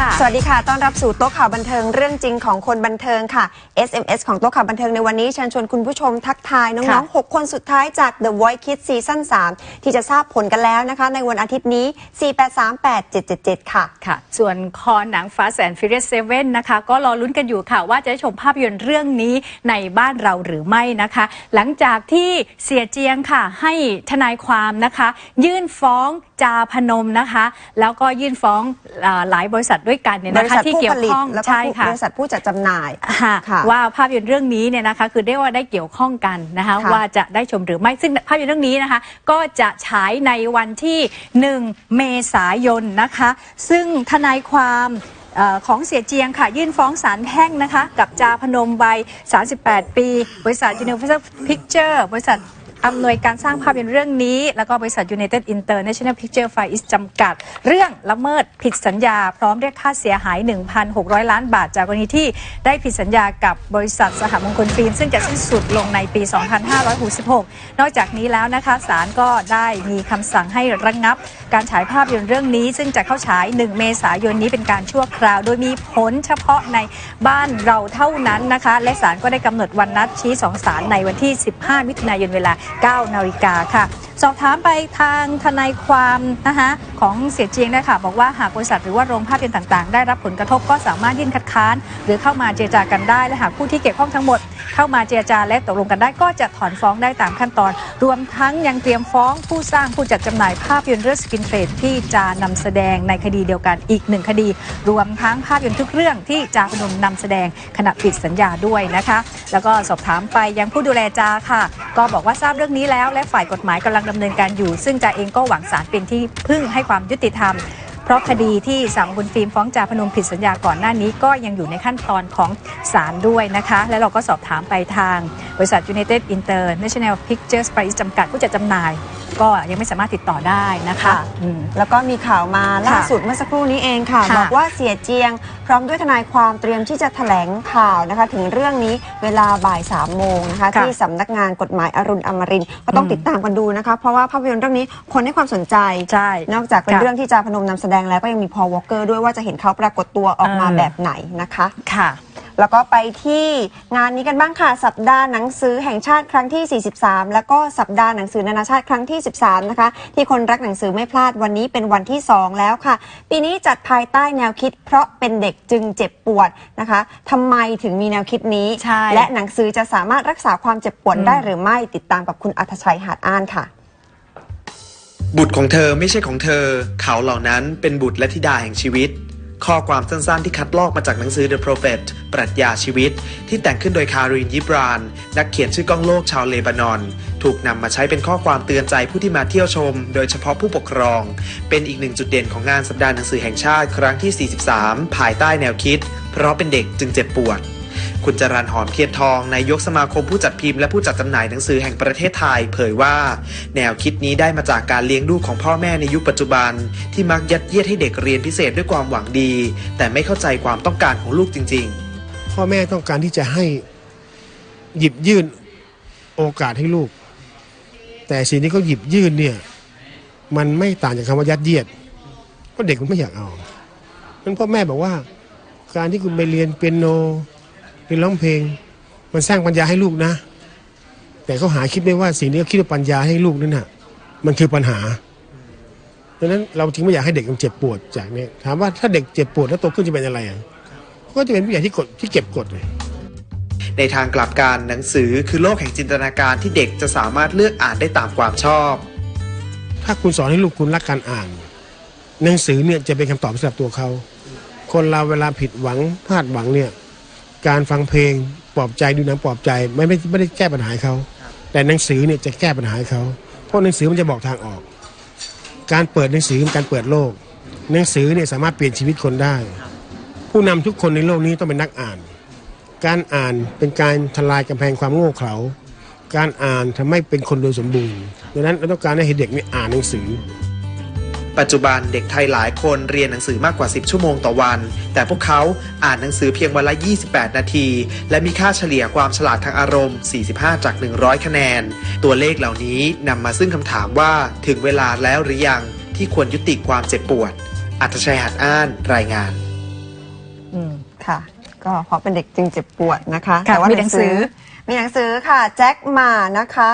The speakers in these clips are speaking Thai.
ค่ะ สวัสดีค่ะ ต้อนรับสู่โต๊ะข่าวบันเทิงเรื่องจริงของคนบันเทิงค่ะ SMS ของโต๊ะข่าวบันเทิงในวันนี้เชิญชวนคุณผู้ชมทักทายน้องๆ 6 คนสุดท้ายจาก The Voice Kids ซีซั่น3ที่จะทราบผลกันแล้วนะคะ ในวันอาทิตย์นี้ 4838777 ค่ะ ค่ะ ส่วนคอหนัง Fast and Furious 7นะคะ ก็รอลุ้นกันอยู่ค่ะว่าจะได้ชมภาพยนตร์เรื่องนี้ในบ้านเราหรือไม่นะคะ หลังจากที่เสียเจียงค่ะ ให้ทนายความนะคะ ยื่นฟ้อง จาพนมนะคะ แล้วก็ยื่นฟ้องอ่าหลายบริษัทด้วยกันเนี่ยบนะริคะษัทที่ผู้เกี่ยผวลิตข้องแล้วก็ใช่ผู้ค่ะ บริษัทผู้จัดจำหน่าย ค่ะค่ะ ว่าภาพยนตร์เรื่องนี้เนี่ยนะคะคือเรียกว่าได้เกี่ยวข้องกันนะคะค่ะว่าจะได้ชมหรือไม่ซึ่งภาพยนตร์เรื่องนี้นะคะ ก็จะฉายในวันที่ 1 เมษายนนะคะ ซึ่งทนายความเอ่อของเสียเจียงค่ะ ยื่นฟ้องศาลแพ่งนะคะ กับจาพนมวัย38 ปี บริษัท Universal Picture บริษัท อำนวยการสร้างภาพยนตร์เรื่องนี้ แล้วก็บริษัท United International Picture f i l e จำกัด เรื่องละเมิดผิดสัญญา พร้อมเรียกค่าเสียหาย 1,600 ล้านบาท จากกรณีที่ได้ผิดสัญญากับบริษัทสหมงคลฟิล์ม ซึ่งจะสิ้นสุดลงในปี 2566 นอกจากนี้แล้วนะคะศาลก็ได้มีคำสั่งให้ระงงับ การฉายภาพยนตร์เรื่องนี้ ซึ่งจะเข้าฉาย 1 เมษายนนี้เป็นการชั่วคราว โดยมีผลเฉพาะในบ้านเราเท่านั้นนะคะ และศาลก็ได้กำหนดวันนัดชี้สองศาลในวันที่ 15 มิถุนายนเวลา 9 นาฬิกาค่ะ สอบถามไปทางทนายความนะคะของเสียเจียงนะคะบอกว่าหากบริษัทหรือว่าโรงภาพยนตร์ต่างๆ ได้รับผลกระทบก็สามารถยื่นคัดค้าน หรือเข้ามาเจรจากันได้ และหากผู้ที่เกี่ยวข้องทั้งหมด เข้ามาเจรจาและตกลงกันได้ก็จะถอนฟ้องได้ตามขั้นตอน รวมทั้งยังเตรียมฟ้องผู้สร้างผู้จัดจำหน่ายภาพยนตร์เรื่องสกินเทรดที่จะนำแสดงในคดีเดียวกันอีกหนึ่งคดี รวมทั้งภาพยนตร์ทุกเรื่องที่จาพนมนำแสดงขณะปิดสัญญาด้วยนะคะ แล้วก็สอบถามไปยังผู้ดูแลจาค่ะ ก็บอกว่าทราบเรื่องนี้แล้ว และฝ่ายกฎหมายกำลังดำเนินการอยู่ ซึ่งจ่าเองก็หวังศาลเป็นที่พึ่งให้ความยุติธรรม เพราะคดีที่สามบุญฟิล์มฟ้องจ่าพนมผิดสัญญาก่อนหน้านี้ก็ยังอยู่ในขั้นตอนของศาลด้วยนะคะ และเราก็สอบถามไปทางบริษัท United International Pictures Paris จำกัดผู้จัดจำหน่าย ก็ยังไม่สามารถติดต่อได้นะคะค่ะอืม แล้วก็มีข่าวมาล่าสุดเมื่อสักครู่นี้เองค่ะ ค่ะ บอกว่าเสียเจียง พร้อมด้วยทนายความเตรียมที่จะแถลงข่าวนะคะ ถึงเรื่องนี้เวลาบ่ายสามโมงนะคะ ค่ะที่สำนักงานกฎหมายอรุณอมรินทร์ก็ต้องอืม ติดตามกันดูนะคะ เพราะว่าภาพยนตร์เรื่องนี้คนให้ความสนใจ ใช่ นอกจากเป็นค่ะเรื่องที่จาพนมนำแสดงแล้วก็ยังมีพอลวอลเกอร์ด้วยว่าจะเห็นเขาปรากฏตัวออกมาเออแบบไหนนะคะ ค่ะ แล้วก็ไปที่งานนี้กันบ้างค่ะ สัปดาห์หนังสือแห่งชาติครั้งที่ 43 แล้วก็สัปดาห์หนังสือนานาชาติครั้งที่ 13 นะคะ ที่คนรักหนังสือไม่พลาดวันนี้เป็นวันที่ 2 แล้วค่ะ ปีนี้จัดภายใต้แนวคิด เพราะเป็นเด็กจึงเจ็บปวดนะคะทำไมถึงมีแนวคิดนี้ใช่และหนังสือจะสามารถรักษาความเจ็บปวดอืมได้หรือไม่ติดตามกับคุณอัธชัยหาดอ้านค่ะบุตรของเธอไม่ใช่ของเธอ เขาเหล่านั้นเป็นบุตรและธิดาแห่งชีวิต ข้อความสั้นๆที่คัดลอกมาจากหนังสือ The Prophet ปรัชญาชีวิต ที่แต่งขึ้นโดยคารินยิบราน นักเขียนชื่อก้องโลกชาวเลบานอน ถูกนำมาใช้เป็นข้อความเตือนใจผู้ที่มาเที่ยวชม โดยเฉพาะผู้ปกครอง เป็นอีกหนึ่งจุดเด่นของงานสัปดาห์หนังสือแห่งชาติครั้งที่ 43 ภายใต้แนวคิด เพราะเป็นเด็กจึงเจ็บปวด คุณจรันหอมเทียนทองนายกสมาคมผู้จัดพิมพ์และผู้จัดจำหน่ายหนังสือแห่งประเทศไทย เผยว่า แนวคิดนี้ได้มาจากการเลี้ยงดูของพ่อแม่ในยุคปัจจุบัน ที่มักยัดเยียดให้เด็กเรียนพิเศษด้วยความหวังดี แต่ไม่เข้าใจความต้องการของลูกจริง ๆ พ่อแม่ต้องการที่จะให้หยิบยื่นโอกาสให้ลูก แต่สิ่งที่เขาหยิบยื่นเนี่ยมันไม่ต่างจากคำว่ายัดเยียดเพราะเด็กมันไม่อยากเอานั้นพ่อแม่บอกว่า การที่คุณไปเรียนเปียโน เรียนร้องเพลง มันสร้างปัญญาให้ลูกนะ แต่เขาหาคิดไม่ว่าสิ่งที่เขาคิดว่าปัญญาให้ลูกนั่นน่ะ มันคือปัญหาดังนั้นเราจึงไม่อยากให้เด็กมันเจ็บปวดจากนี้ถามว่าถ้าเด็กเจ็บปวดแล้วโตขึ้นจะเป็นอะไรอะก็จะเป็นผู้ใหญ่ที่กดที่เก็บกดเลยในทางกลับกันหนังสือคือโลกแห่งจินตนาการที่เด็กจะสามารถเลือกอ่านได้ตามความชอบ ถ้าคุณสอนให้ลูกคุณรักการอ่าน หนังสือเนี่ยจะเป็นคำตอบสำหรับตัวเขา คนเราเวลาผิดหวังพลาดหวังเนี่ย การฟังเพลงปลอบใจดูหนังปลอบใจไม่ไม่ไม่ได้แก้ปัญหาให้เขาแต่หนังสือเนี่ยจะแก้ปัญหาให้เขาเพราะหนังสือมันจะบอกทางออก การเปิดหนังสือเป็นการเปิดโลก หนังสือเนี่ยสามารถเปลี่ยนชีวิตคนได้ ผู้นำทุกคนในโลกนี้ต้องเป็นนักอ่าน การอ่านเป็นการทลายกำแพงความโง่เขลาการอ่านทำให้เป็นคนโดยสมบูรณ์ดังนั้นเราต้องการให้เด็กเนี่ยอ่านหนังสือ ปัจจุบันเด็กไทยหลายคนเรียนหนังสือมากกว่า 10 ชั่วโมงต่อวัน แต่พวกเขาอ่านหนังสือเพียงวันละ 28 นาที และมีค่าเฉลี่ยความฉลาดทางอารมณ์ 45 จาก 100 คะแนน ตัวเลขเหล่านี้นำมาซึ่งคำถามว่าถึงเวลาแล้วหรือยังที่ควรยุติความเจ็บปวด อัตชัยหัดอ้านรายงาน อืมค่ะ ก็เพราะเป็นเด็กจึงเจ็บปวดนะคะค่ะแต่ว่ามีหนังสือ มีหนังสือค่ะ แจ็คหมานะคะ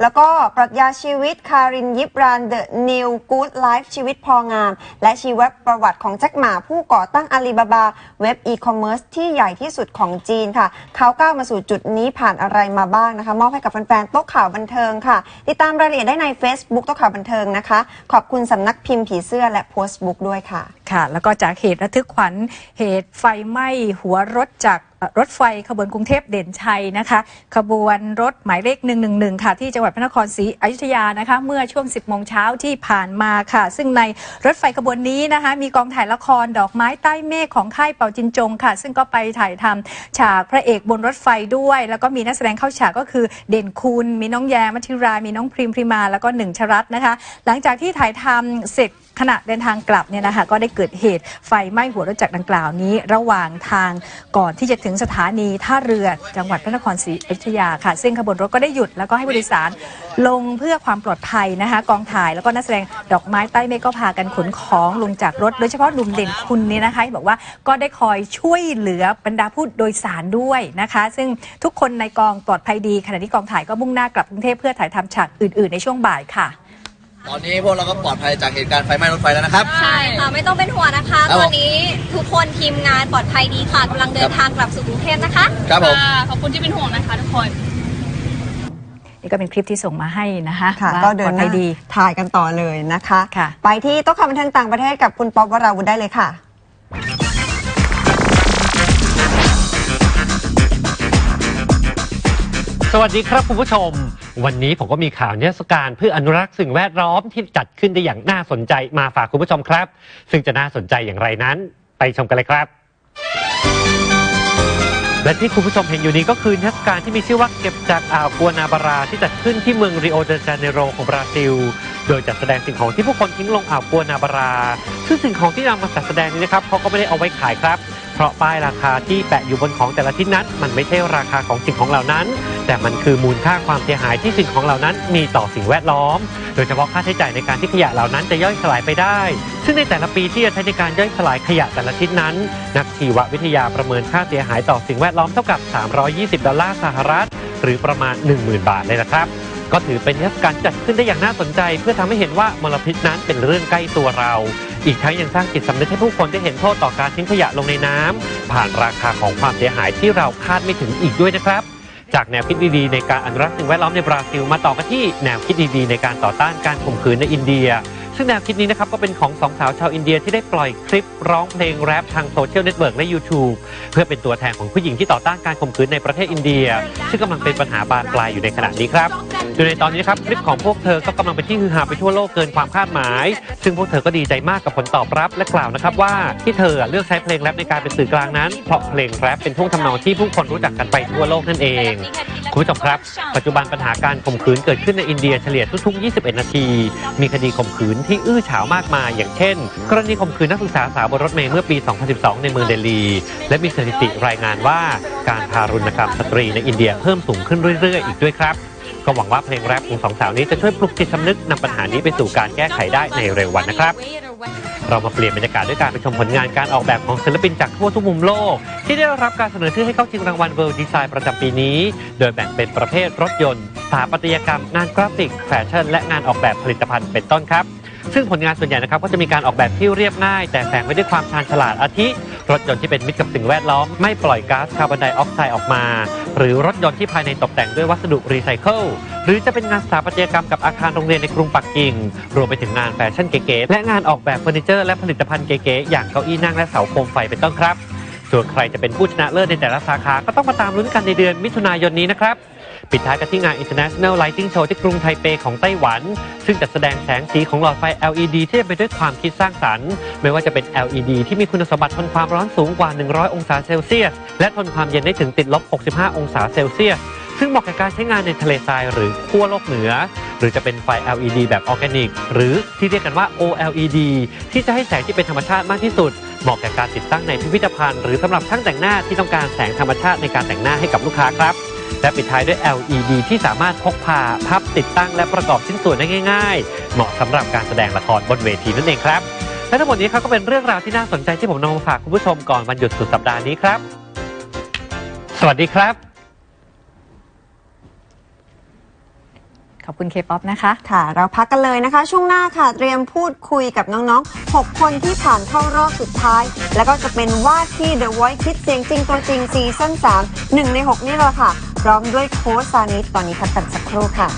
แล้วก็ปรัชญาชีวิตคารินยิบราน The New Good Life ชีวิตพองาม และชีวประวัติของแจ็คหมาผู้ก่อตั้งอาลีบาบาเว็บอีคอมเมิร์ซที่ใหญ่ที่สุดของจีนค่ะ เขาก้าวมาสู่จุดนี้ผ่านอะไรมาบ้างนะคะ มอบให้กับแฟนๆโต๊ะข่าวบันเทิงค่ะ ติดตามรายละเอียดได้ใน Facebook โต๊ะข่าวบันเทิงนะคะ ขอบคุณสำนักพิมพ์ผีเสื้อและโพสต์บุ๊กด้วยค่ะ ค่ะ แล้วก็จากเหตุระทึกขวัญเหตุไฟไหม้หัวรถจาก รถไฟขบวนกรุงเทพเด่นชัยนะคะ ขบวนรถหมายเลข 111 ค่ะ ที่จังหวัดพระนครศรีอยุธยานะคะ เมื่อช่วง 10 โมงเช้าที่ผ่านมาค่ะ ซึ่งในรถไฟขบวนนี้นะคะ มีกองถ่ายละครดอกไม้ใต้เมฆของค่ายเป่าจินจงค่ะ ซึ่งก็ไปถ่ายทำฉากพระเอกบนรถไฟด้วย แล้วก็มีนักแสดงเข้าฉากก็คือเด่นคุณ มีน้องแยมมัธิรา มีน้องพริมพริมา แล้วก็หนึ่งชรัตนะคะ หลังจากที่ถ่ายทำเสร็จ ขณะเดินทางกลับเนี่ยนะคะก็ได้เกิดเหตุไฟไหม้หัวรถจักรดังกล่าวนี้ ระหว่างทางก่อนที่จะถึงสถานีท่าเรือจังหวัดพระนครศรีอยุธยาค่ะ ซึ่งขบวนรถก็ได้หยุดแล้วก็ให้ผู้โดยสารลงเพื่อความปลอดภัยนะคะกองถ่ายแล้วก็นักแสดงดอกไม้ใต้เมฆก็พากันขนของลงจากรถ โดยเฉพาะหนุ่มเด่นคุณเนี่ยนะคะบอกว่าก็ได้คอยช่วยเหลือบรรดาผู้โดยสารด้วยนะคะ ซึ่งทุกคนในกองปลอดภัยดีขณะที่กองถ่ายก็มุ่งหน้ากลับกรุงเทพเพื่อถ่ายทำฉากอื่น ๆ ในช่วงบ่ายค่ะ ตอนนี้พวกเราก็ปลอดภัยจากเหตุการณ์ไฟไหม้รถไฟแล้วนะครับ ใช่ค่ะไม่ต้องเป็นห่วงนะคะ ครับตผมอนนี้ทุกคนทีมงานปลอดภัยดีค่ะกำลังเดินทางกลับสู่กรุงเทพนะคะ ครับผม ค่ะขอบคุณที่เป็นห่วงนะคะทุกคน นี่ก็เป็นคลิปที่ส่งมาให้นะคะค่ะว่าก็เดิปลอนดหภัน้ายดี ถ่ายกันต่อเลยนะคะ ค่ะ ไปที่โต๊ะข่าวบันเทิงต่างประเทศกับคุณป๊อบวราวุธได้เลยค่ะ สวัสดีครับคุณผู้ชม วันนี้ผมก็มีข่าวนิทรรศการเพื่ออนุรักษ์สิ่งแวดล้อมที่จัดขึ้นได้อย่างน่าสนใจมาฝากคุณผู้ชมครับ ซึ่งจะน่าสนใจอย่างไรนั้น ไปชมกันเลยครับ และที่คุณผู้ชมเห็นอยู่นี้ก็คือนิทรรศการที่มีชื่อว่าเก็บจากอ่าวกัวนาบาราที่จัดขึ้นที่เมืองริโอเดจาเนโรของบราซิล โดยจัดแสดงสิ่งของที่ผู้คนทิ้งลงอ่าวกัวนาบารา ซึ่งสิ่งของที่นำมาจัดแสดงนี้นะครับเขาก็ไม่ได้เอาไว้ขายครับ เพราะป้ายราคาที่แปะอยู่บนของแต่ละชิ้นนั้น มันไม่ใช่ราคาของสิ่งของเหล่านั้น แต่มันคือมูลค่าความเสียหายที่สิ่งของเหล่านั้น มีต่อสิ่งแวดล้อม โดยเฉพาะค่าใช้จ่ายในการที่ขยะเหล่านั้นจะย่อยสลายไปได้ ซึ่งในแต่ละปีที่จะใช้ในการย่อยสลายขยะแต่ละชิ้นนั้น นักชีววิทยาประเมินค่าเสียหายต่อสิ่งแวดล้อมเท่ากับ 320 ดอลลาร์สหรัฐ หรือประมาณ 10,000 บาทเลยนะครับก็ถือเป็นนิทศการจัดขึ้นได้อย่างน่าสนใจ เพื่อทำให้เห็นว่ามลพิษนั้นเป็นเรื่องใกล้ตัวเรา อีกทั้งยังสร้างจิตสำนึกให้ผู้คนได้เห็นโทษต่อการทิ้งขยะลงในน้ำผ่านราคาของความเสียหายที่เราคาดไม่ถึงอีกด้วยนะครับ จากแนวคิดดีๆในการอนุรักษ์สิ่งแวดล้อมในบราซิลมาต่อกันที่แนวคิดดีๆในการต่อต้านการข่มขืนในอินเดีย ซึ่งแนวคิดนี้นะครับก็เป็นของสองสาวชาวอินเดียที่ได้ปล่อยคลิปร้องเพลงแรปทางโซเชียลเน็ตเวิร์กและ YouTube เพื่อเป็นตัวแทนของผู้หญิงที่ต่อต้านการข่มขืนในประเทศอินเดีย ซึ่งกำลังเป็นปัญหาบานปลายอยู่ในขณะนี้ครับโดยในตอนนี้นะครับคลิปของพวกเธอก็กำลังเป็นที่ฮือฮาไปทั่วโลกเกินความคาดหมาย ซึ่งพวกเธอก็ดีใจมากกับผลตอบรับและกล่าวนะครับว่าที่เธอเลือกใช้เพลงแรปในการเป็นสื่อกลางนั้นเพราะเพลงแรปเป็นท่วงทำนองที่ผู้คนรู้จักกันไปทั่วโลกนั่นเองคุณผู้ชมครับ ปัจจุบันปัญหาการข่มขืนเกิดขึ้นในอินเดียเฉลี่ยทุกๆ 21 นาที มีคดีข่มขืนที่อื้อฉาวมากมาย อย่างเช่น กรณีข่มขืนนักศึกษาสาวบนรถเมล์เมื่อปี 2012 ในเมืองเดลี และมีสถิติรายงานว่าการทารุณกรรมสตรีในอินเดียเพิ่มสูงขึ้นเรื่อย ๆ อีกด้วยครับก็หวังว่าเพลงแรปของสองสาวนี้จะช่วยปลุกจิตสำนึกนำปัญหานี้ไปสู่การแก้ไขได้ในเร็ววันนะครับ เรามาเปลี่ยนบรรยากาศด้วยการไปชมผลงานการออกแบบของศิลปินจากทั่วทุกมุมโลก ที่ได้รับการเสนอชื่อให้เข้าชิงรางวัล World Design ประจำปีนี้ โดยแบ่งเป็นประเภทรถยนต์สถาปัตยกรรม งานกราฟิก แฟชั่น และงานออกแบบผลิตภัณฑ์เป็นต้นครับ ซึ่งผลงานส่วนใหญ่นะครับก็จะมีการออกแบบที่เรียบง่าย แต่แฝงไว้ด้วยความชาญฉลาดอาทิ รถยนต์ที่เป็นมิตรกับสิ่งแวดล้อม ไม่ปล่อยก๊าซคาร์บอนไดออกไซด์ออกมา หรือรถยนต์ที่ภายในตกแต่งด้วยวัสดุรีไซเคิลหรือจะเป็นงานสถาปัตยกรรมกับอาคารโรงเรียนในกรุงปักกิ่ง รวมไปถึงงานแฟชั่นเก๋ๆและงานออกแบบเฟอร์นิเจอร์และผลิตภัณฑ์เก๋ๆอย่างเก้าอี้นั่งและเสาโคมไฟเป็นต้นครับส่วนใครจะเป็นผู้ชนะเลิศในแต่ละสาขาก็ต้องมาตามลุ้นกันในเดือนมิถุนายนนี้นะครับ ปิดท้ายกันที่งาน International Lighting Show ที่กรุงไทเปของไต้หวัน ซึ่งจัดแสดงแสงสีของหลอดไฟ LED ที่เต็มไปด้วยความคิดสร้างสรรค์ ไม่ว่าจะเป็น LED ที่มีคุณสมบัติทนความร้อนสูงกว่า 100 องศาเซลเซียส และทนความเย็นได้ถึงติดลบ 65 องศาเซลเซียสซึ่งเหมาะกับการใช้งานในทะเลทรายหรือขั้วโลกเหนือ หรือจะเป็นไฟ LED แบบออร์แกนิก หรือที่เรียกกันว่า OLED ที่จะให้แสงที่เป็นธรรมชาติมากที่สุด เหมาะกับการติดตั้งในพิพิธภัณฑ์ หรือสำหรับช่างแต่งหน้าที่ต้องการแสงธรรมชาติในการแต่งหน้าให้กับลูกค้าครับ และปิดท้ายด้วย LED ที่สามารถพกพาพับติดตั้งและประกอบชิ้นส่วนได้ง่าย ๆ เหมาะสำหรับการแสดงละครบนเวทีนั่นเองครับ และทั้งหมดนี้ครับก็เป็นเรื่องราวที่น่าสนใจที่ผมนำมาฝากคุณผู้ชมก่อนวันหยุดสุดสัปดาห์นี้ครับ สวัสดีครับ ขอบคุณเคป๊อปนะคะ ค่ะ เราพักกันเลยนะคะ ช่วงหน้าค่ะ เตรียมพูดคุยกับน้องๆ 6 คนที่ผ่านเข้ารอบสุดท้าย แล้วก็จะเป็นว่าที่ The Voice คิดเสียงจริงตัวจริงซีซั่น3 1ใน 6 นี่แหละค่ะ พร้อมด้วยโค้ชซานิตตอนนี้พักกันสักครู่ค่ะ